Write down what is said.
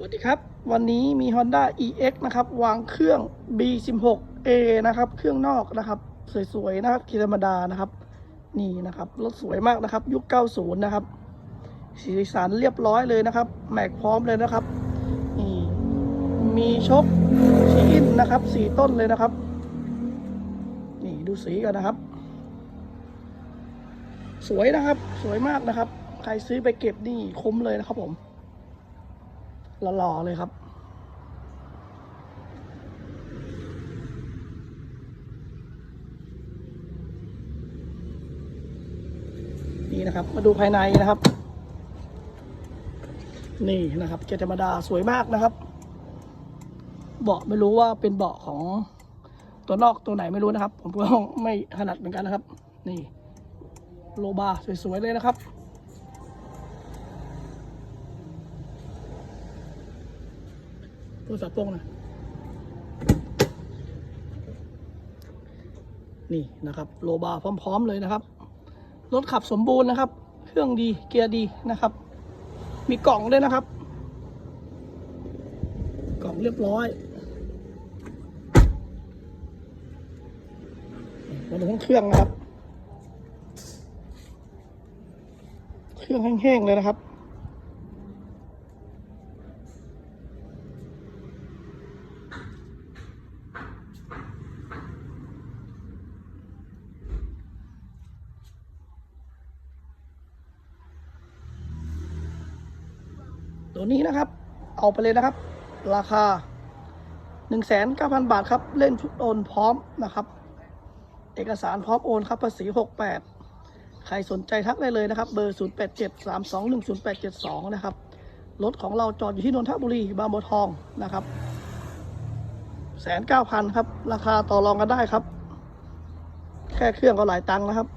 สวัสดีครับ วันนี้มี Honda EX นะครับ วางเครื่อง B16A นะครับ เครื่องนอกนะครับ สวยๆนะครับธรรมดานะครับ นี่นะครับ รถสวยมากนะครับ ยุค 90 นะครับ สีสันเรียบร้อยเลยนะครับ แม็กพร้อมเลยนะครับ นี่ มีชกชีอินนะครับสีต้นเลยนะครับ นี่ดูสีกันนะครับ สวยนะครับ สวยมากนะครับ ใครซื้อไปเก็บนี่คุ้มเลยนะครับผม หล่อๆเลยครับ นี่นะครับ มาดูภายในนะครับ นี่นะครับเกียร์ธรรมดาสวยมากนะครับ เบาะไม่รู้ว่าเป็นเบาะของตัวนอกตัวไหนไม่รู้นะครับ ผมก็ไม่ถนัดเหมือนกันนะครับ นี่ โลบาสวยๆเลยนะครับ โทรศัพท์โป้งนะนี่นะครับโลบาร์พร้อม ๆ เลยนะครับ รถขับสมบูรณ์นะครับ เครื่องดีเกียร์ดีนะครับ มีกล่องด้วยนะครับ กล่องเรียบร้อยมาดูทั้งเครื่องนะครับ เครื่องแห้งๆเลยนะครับ ตัวนี้นะครับ เอาไปเลยนะครับ ราคา 1 9 0 0 0 บาทครับ เล่นชุดโอนพร้อมนะครับ เอกสารพร้อมโอนครับภาษี 68 ใครสนใจทักได้เลยนะครับ เบอร์ 0873210872 นะครับ รถของเราจอดอยู่ที่นนทบุรีบางบัวทองนะครับแสนเก้าพันครับ ราคาต่อรองกันได้ครับ แค่เครื่องก็หลายตังค์นะครับ